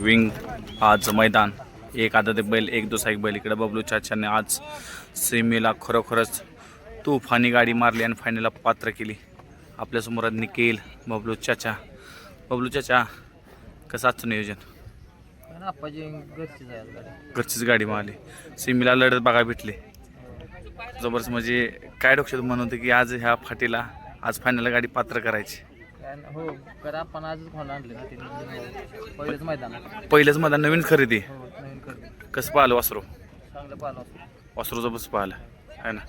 Wing आज मैदान. एक आता ते बैल एक दुसरा एक बैल. इकडे बबलू चाच्याने आज सेमीला खरोखरच तुफानी गाडी मारली आणि फायनलला पात्र केली. आपल्यासमोर आहेत निखिल बबलू चाचा. बबलू चाचा कसं आजचं नियोजन? घरचीच गाडी मारली. सेमीला लढत बघा भेटली. जबरदस्त म्हणजे काय डोक्यात म्हणत होते की आज ह्या फाटीला आज फायनलला गाडी पात्र करायची. हो आजच आणले ना ते पहिलेच मैदान. पहिलंच मला नवीन खरेदी. हो नवीन करते कसं पाहिलं वासरू? चांगलं पाहिलं वासरू. जबरदस्त पाहिलं? आहे ना?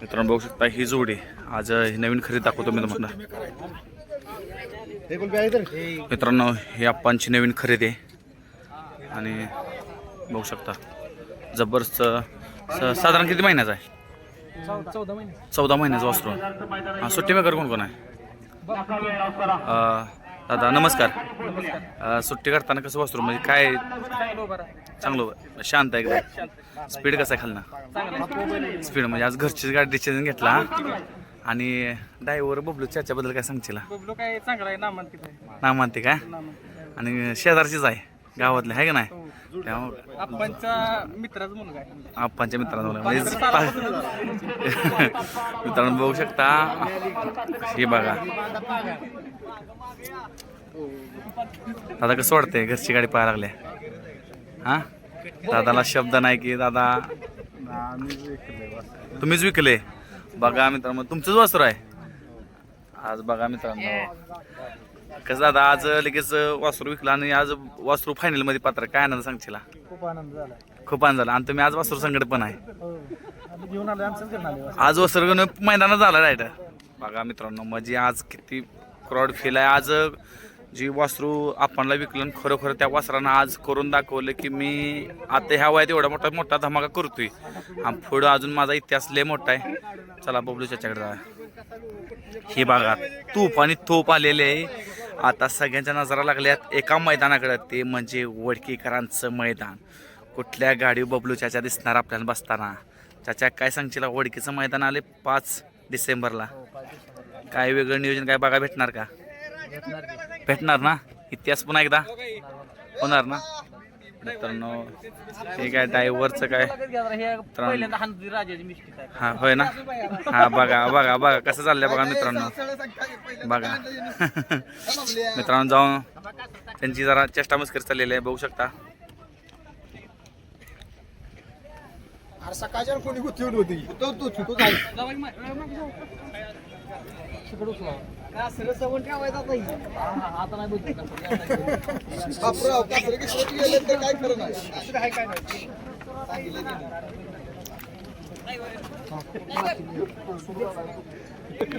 मित्रांनो बघू शकता ही जोडी. आज ही नवीन खरेदी दाखवतो मी तुम्हाला. मित्रांनो ही आप्पांची नवीन खरेदी. आहे आणि बघू शकता जबरदस्त स- साधारण किती महिन्याचा आहे? चौदा महिने. चौदा महिन्याचा वासरू. हां सुट्टी मेकर कोण कोण आहे? दादा नमस्कार. अं, सुट्टी करताना कसं वासरू? म्हणजे काय चांगलं बरं चांगलं शांत आहे एकदम. स्पीड कसं आहे खालना? स्पीड म्हणजे आज घरचीच गाडी डिसिजन घेतला हा. आणि ड्रायव्हर बबलू त्याच्याबद्दल काय सांगशील? बबलू काय चांगला आहे नामांकित आणि शेजारचीच आहे गावातले आहे का नाही? हो. त्यामुळे मित्राचा मुलगा आहे. आप्पांच्या मित्रांनो म्हणजे पा- मित्रांनो बघू शकता. हे बघा. दादा कसं वाटतंय? घरची गाडी पाहायला लागल्या. हा? दादाला शब्द नाही की दादा तुम्हीच विकले. बघा मित्रांनो तुमचंच वासर आहे. आज बघा मित्रांनो. कसं दादा आज लगेच वासरू विकला आणि आज वासरू फायनलमध्ये पात्र. काय आनंद सांगशील? खूप आनंद झाला. खूप आनंद झाला. आणि तुम्ही आज वासरू संकट पण आहे. हो. घेऊन आलो आमचं घेऊन आलो आज मैदानात झाला राईट. बघा मित्रांनो म्हणजे आज किती क्रॉड फील आहे. आज जी वासरू आपणला विकलं खरोखर त्या वासरानं आज करून दाखवलं की मी आता ह्या वयात एवढा मोठा मोठा धमाका करतोय. आणि पुढं अजून माझा इतिहास लय मोठा आहे. चला बबलू त्याच्याकडे जा हे बघा तूप आणि तोप आलेले आहे. आता सगळ्यांच्या नजरा लागल्यात एका मैदानाकडे. ते म्हणजे वडकीकरांचं मैदान. कुठल्या गाडी बबलू चाचा दिसणार आपल्याला बसताना? चाचा काय सांगशील? वडकीचं मैदान आले पाच डिसेंबरला. काय वेगळं नियोजन काय बघा भेटणार का? भेटणार ना? इतिहास पुन्हा एकदा. होणार ना? मित्रांनो हे काय ड्रायव्हरचं काय? हा होय ना? हा बघा बघा बघा कसं चाललंय बघा मित्रांनो. बघा. मित्रांनो जाऊन त्यांची जरा चेष्टा मस्करी चाललेली आहे बघू शकता. सकाळच्या कोणी होती?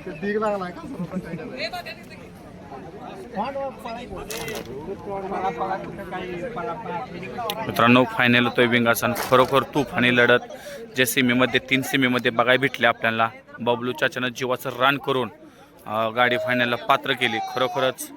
तो दीग लागलाय मित्रांनो फायनल होतोय बिंगासन खरोखर तुफानी लढत. जे सीमेमध्ये तीन सीमेमध्ये बघायला भेटले आपल्याला. बबलू चाचानं जीवाचं रान करून गाडी फायनलला पात्र केली. खरोखरच